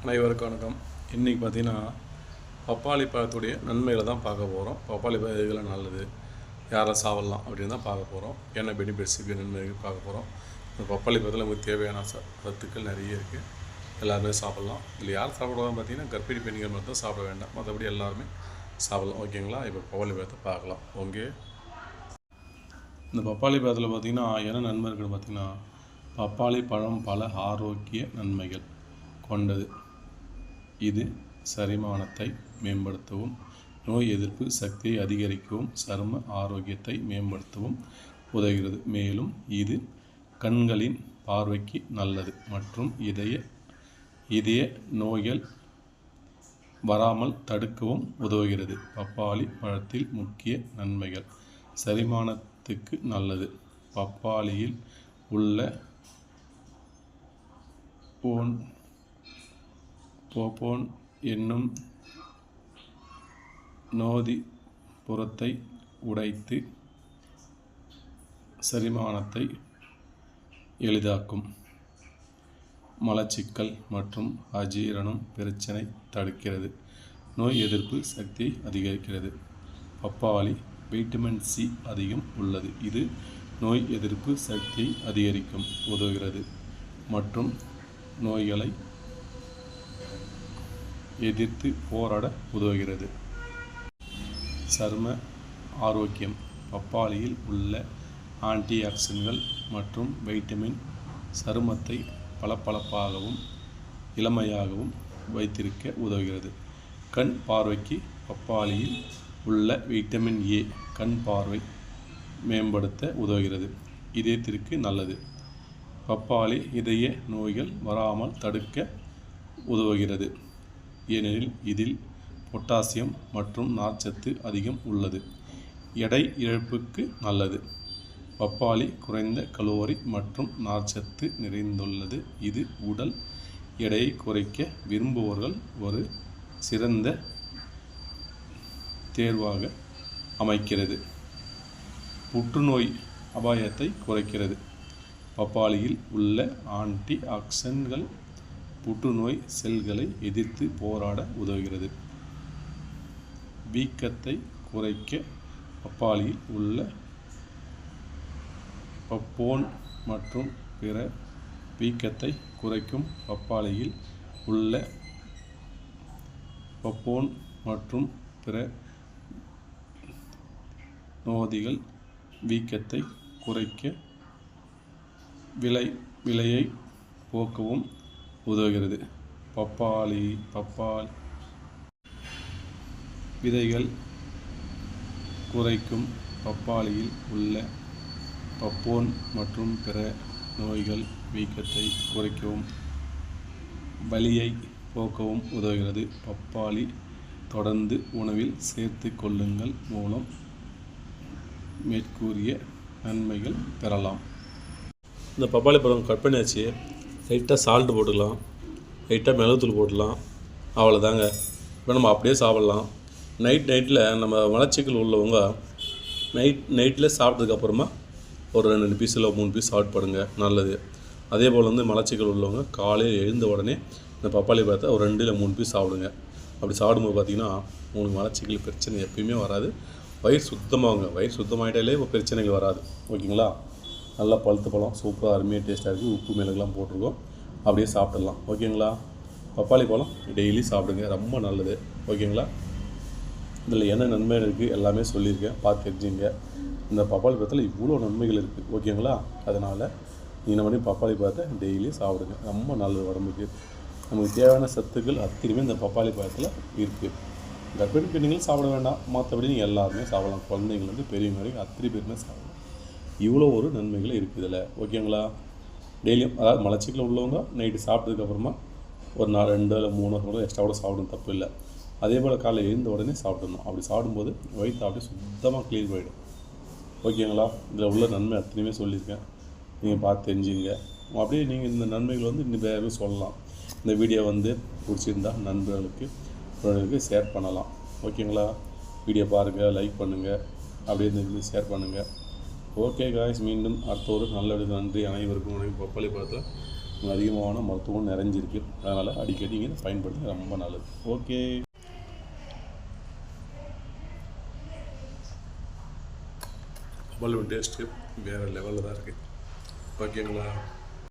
அனைவருக்கும் வணக்கம். இன்றைக்கி பார்த்தீங்கன்னா பப்பாளி பழத்துடைய நன்மைகளை தான் பார்க்க போகிறோம் பப்பாளி பழம் இதெல்லாம் நல்லது யாரை சாவலாம் அப்படின்னு தான் பார்க்க போகிறோம் என்ன பெனிஃபிட்ஸ் இருக்குது நன்மைகள் பார்க்க போகிறோம் இந்த பப்பாளி பழத்தில் நமக்கு தேவையான சத்துக்கள் நிறைய இருக்குது எல்லாருமே சாப்பிட்லாம். இதில் யார் சாப்பிடுவாங்க பார்த்தீங்கன்னா கர்ப்பிணி பெண்கள் மட்டும் தான் சாப்பிட வேண்டாம். மற்றபடி எல்லாருமே சாப்பிட்லாம். ஓகேங்களா இப்போ பப்பாளி பழத்தை பார்க்கலாம். ஓகே. இந்த பப்பாளி பழத்தில் பார்த்திங்கன்னா என்ன நன்மை இருக்குன்னு பார்த்தீங்கன்னா பப்பாளி பழம் பல ஆரோக்கிய நன்மைகள் கொண்டது. இது சரிமானத்தை மேம்படுத்தவும் நோய் எதிர்ப்பு சக்தியை அதிகரிக்கவும் சரும ஆரோக்கியத்தை மேம்படுத்தவும் உதவுகிறது. மேலும் இது கண்களின் பார்வைக்கு நல்லது மற்றும் இதய இதய நோய்கள் வராமல் தடுக்கவும் உதவுகிறது. பப்பாளி பழத்தில் முக்கிய நன்மைகள். செரிமானத்துக்கு நல்லது. பப்பாளியில் உள்ள போன் போபோன் என்னும் நோதி புறத்தை உடைத்து செரிமானத்தை எளிதாக்கும். மலச்சிக்கல் மற்றும் அஜீரணம் பிரச்சனை தடுக்கிறது. நோய் எதிர்ப்பு சக்தியை அதிகரிக்கிறது. பப்பாளி வைட்டமின் சி அதிகம் உள்ளது. இது நோய் எதிர்ப்பு சக்தியை அதிகரிக்கும் உதவுகிறது. மற்றும் நோய்களை எதிர்த்து போராட உதவுகிறது. சரும ஆரோக்கியம் பப்பாளியில் உள்ள ஆன்டிஆக்சிட்கள் மற்றும் வைட்டமின் சருமத்தை பளபளப்பாகவும் இளமையாகவும் வைத்திருக்க உதவுகிறது. கண் பார்வைக்கு பப்பாளியில் உள்ள வைட்டமின் ஏ கண் பார்வை மேம்படுத்த உதவுகிறது. இதயத்திற்கு நல்லது. பப்பாளி இதய நோய்கள் வராமல் தடுக்க உதவுகிறது. ஏனெனில் இதில் பொட்டாசியம் மற்றும் நார்ச்சத்து அதிகம் உள்ளது. எடை இழப்புக்கு நல்லது. பப்பாளி குறைந்த கலோரி மற்றும் நார்ச்சத்து நிறைந்துள்ளது. இது உடல் எடையை குறைக்க விரும்புபவர்கள் ஒரு சிறந்த தேர்வாக அமைக்கிறது. புற்றுநோய் அபாயத்தை குறைக்கிறது. பப்பாளியில் உள்ள ஆன்டி ஆக்சன்கள் புற்றுநோய் செல்களை எதிர்த்து போராட உதவுகிறது. வீக்கத்தை குறைக்க பப்பாளியில் உள்ள பப்போன் மற்றும் பிற வீக்கத்தை குறைக்கும் பப்பாளியில் உள்ள பப்போன் மற்றும் பிற நோதிகள் வீக்கத்தை குறைக்க விலை விலையை போக்கவும் உதவுகிறது. பப்பாளி பப்பாளி. விதைகள் குறைக்கும் பப்பாளியில் உள்ள பப்போன் மற்றும் பிற நோய்கள் வீக்கத்தை குறைக்கவும் வலியை போக்கவும் உதவுகிறது. பப்பாளி தொடர்ந்து உணவில் சேர்த்து கொள்ளுங்கள் மூலம் மேற்கூறிய நன்மைகள் பெறலாம். இந்த பப்பாளி பழம் கட் பண்ணியாச்சு லைட்டாக சால்ட்டு போட்டுக்கலாம். லைட்டாக மிளகுத்தூள் போட்டுக்கலாம். அவ்வளோதாங்க இப்போ நம்ம அப்படியே சாப்பிட்லாம். நைட் நைட்டில் நம்ம மலச்சிக்கல் உள்ளவங்க நைட் நைட்டில் சாப்பிட்டதுக்கப்புறமா ஒரு ரெண்டு ரெண்டு பீஸ் இல்லை மூணு பீஸ் சாப்பிடுங்க நல்லது. அதே போல் வந்து மலச்சிக்கல் உள்ளவங்க காலையில் எழுந்த உடனே இந்த பப்பாளி பழத்தை ஒரு ரெண்டு இல்லை மூணு பீஸ் சாப்பிடுங்க. அப்படி சாப்பிடும்போது பார்த்தீங்கன்னா உங்களுக்கு மலச்சிக்கல் பிரச்சனை எப்பயுமே வராது. வயிறு சுத்தமாகுங்க. வயிறு சுத்தமாயிட்டாலே இப்போ பிரச்சனைகள் வராது. ஓகேங்களா? நல்லா பழுத்து பழம் சூப்பராக அருமையாக டேஸ்ட்டாக இருக்குது உப்பு மிளகுலாம் போட்டிருக்கோம். அப்படியே சாப்பிடலாம் ஓகேங்களா? பப்பாளி பழம் டெய்லி சாப்பிடுங்க. ரொம்ப நல்லது. ஓகேங்களா? இதில் என்ன நன்மை இருக்குது எல்லாமே சொல்லியிருக்கேன். பார்த்து தெரிஞ்சுங்க. இந்த பப்பாளி பழத்தில் இவ்வளோ நன்மைகள் இருக்குது ஓகேங்களா? அதனால் நீங்கள் பண்ணி பப்பாளி பழத்தை டெய்லி சாப்பிடுங்க. ரொம்ப நல்லது உடம்புக்கு. நமக்கு தேவையான சத்துக்கள் அத்தனையுமே இந்த பப்பாளி பழத்தில் இருக்குது கர்ப்பிணி பெண்களும் சாப்பிட வேண்டாம். மற்றபடி நீங்கள் எல்லாருமே சாப்பிடலாம். குழந்தைங்கலேருந்து பெரியவங்க வரைக்கும் அத்தனை பேருமே சாப்பிடலாம். இவ்வளோ ஒரு நன்மைகள் இருக்குது இதில் ஓகேங்களா? டெய்லியும் அதாவது மலச்சிக்கல் உள்ளவங்க நைட்டு சாப்பிட்டதுக்கப்புறமா ஒரு நாலு ரெண்டு இல்லை மூணு கூட எக்ஸ்ட்ரா கூட சாப்பிடணும் தப்பு இல்லை. அதே போல் காலையில் எழுந்த உடனே சாப்பிடணும். அப்படி சாப்பிடும்போது வயிற்று அப்படியே சுத்தமாக க்ளீன் போயிடும். ஓகேங்களா? இதில் உள்ள நன்மை அத்தனையுமே சொல்லியிருக்கேன். நீங்கள் பார்த்து தெரிஞ்சுங்க. அப்படியே நீங்கள் இந்த நன்மைகள் வந்து இன்னும் வேறு சொல்லலாம். இந்த வீடியோ வந்து பிடிச்சிருந்தா நண்பர்களுக்கு உறவினர்களுக்கு ஷேர் பண்ணலாம். ஓகேங்களா? வீடியோ பாருங்கள் லைக் பண்ணுங்கள் அப்படியே இந்த ஷேர் பண்ணுங்கள் ஓகே காய்ஸ் மீண்டும் அடுத்த ஒரு நல்ல நன்றி அனைவருக்கும் வணக்கம். பப்பாளி பழத்தில் அதிகமான மருத்துவம் நிறைஞ்சிருக்கு. அதனால் அடிக்கடி நீங்கள் பயன்படுத்தி ரொம்ப நல்லது. ஓகே பப்பாளி டேஸ்ட்டு வேறு லெவலில் தான் இருக்குது ஓகேங்களா